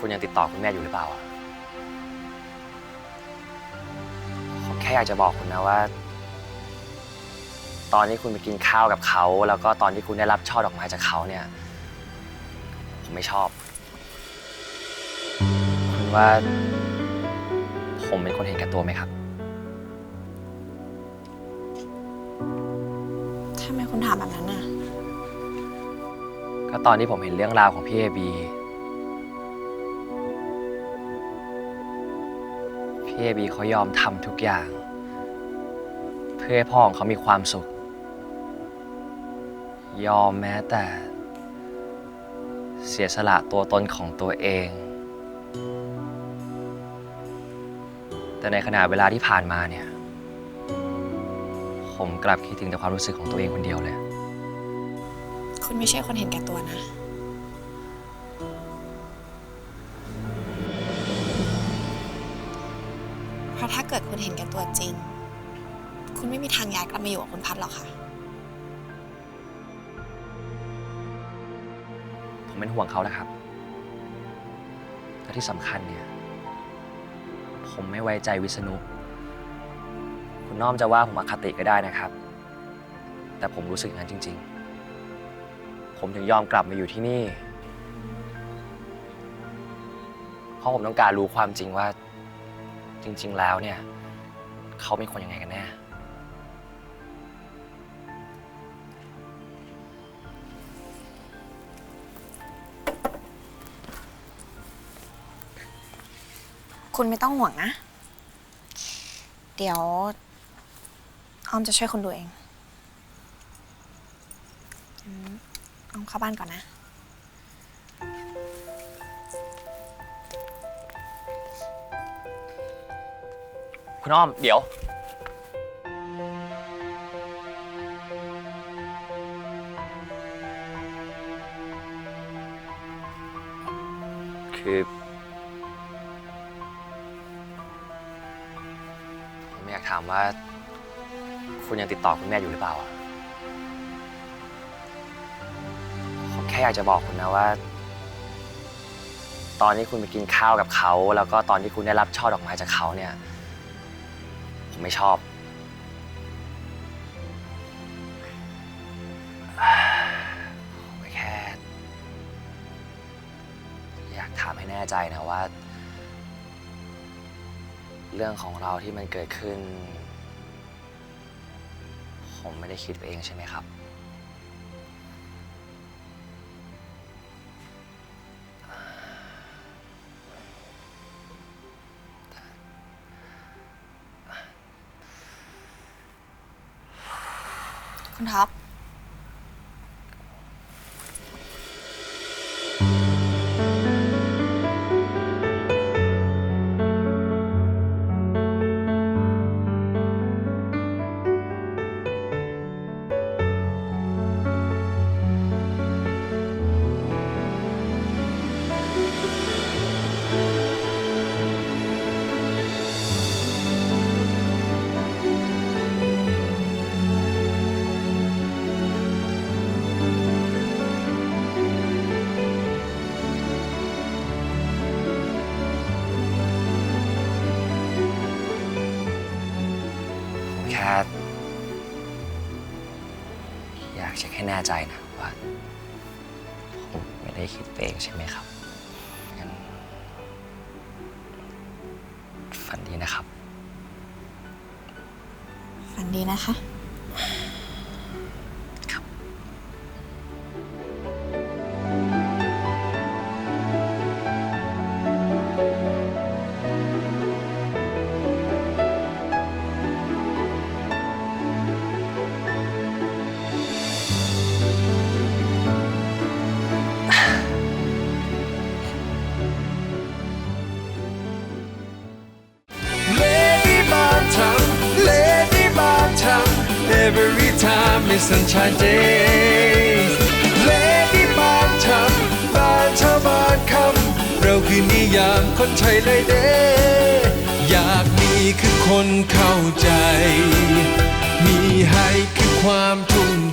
คุณยังติดต่อคุณแม่อยู่หรือเปล่าอะผมแค่อยากจะบอกคุณนะว่า ตอนที่คุณไปกินข้าวกับเขา แล้วก็ตอนที่คุณได้รับช่อดอกไม้จากเขาเนี่ย ผมไม่ชอบ คุณว่า ผมเป็นคนเห็นแก่ตัวไหมครับ ทำไมคุณถามแบบนั้นน่ะ ก็ตอนที่ผมเห็นเรื่องราวของพี่เอบี พี่เอบีเขายอมทำทุกอย่าง เพื่อให้พ่อของเขามีความสุข ยอมแม้แต่ เสียสละตัวตนของตัวเอง แต่ในขณะเวลาที่ผ่านมาเนี่ย ผมกลับคิดถึงแต่ความรู้สึกของตัวเองคนเดียวเลย คุณไม่ใช่คนเห็นแก่ตัวนะ ถ้าเกิดคุณเห็นแก่ตัวจริง คุณไม่มีทางย้ายกลับมาอยู่กับคุณพัดหรอกค่ะ ผมเป็นห่วงเขานะครับ และที่สำคัญเนี่ย ผมไม่ไว้ใจวิษณุ คุณน้อมจะว่าผมอคติก็ได้นะครับ แต่ผมรู้สึกอย่างนั้นจริง ๆ ผมถึงยอมกลับมาอยู่ที่นี่ เพราะผมต้องการรู้ความจริงว่า จริง ๆ แล้วเนี่ย เขาเป็นคนยังไงกันแน่ คุณไม่ต้องห่วงนะ เดี๋ยว ออมจะช่วยคุณดูเองงั้นออมเข้าบ้านก่อนนะ คุณอ้อมเดี๋ยว คือ ผมอยากถามว่า คุณยังติดต่อคุณแม่อยู่หรือเปล่าอะผมแค่อยากจะบอกคุณนะว่า ตอนที่คุณไปกินข้าวกับเขา แล้วก็ตอนที่คุณได้รับช่อดอกไม้จากเขาเนี่ย ผมไม่ชอบ ผมแค่ อยากถามให้แน่ใจนะว่า เรื่องของเราที่มันเกิดขึ้น ผมไม่ได้คิดไปเองใช่ไหมครับ คุณท็อป ค่อยากเช็คให้แน่ใจนะว่าผมไม่ได้คิดไปเองใช่ไหมครับ งั้น ฝันดีนะครับ ฝันดีนะคะ every time is sunshine days. Lady Bantam, Bantam บ้านคำเราคือนิยามคนไทยเลยเด้อยากมีคือคนเข้าใจ มีให้คือความทุ่ม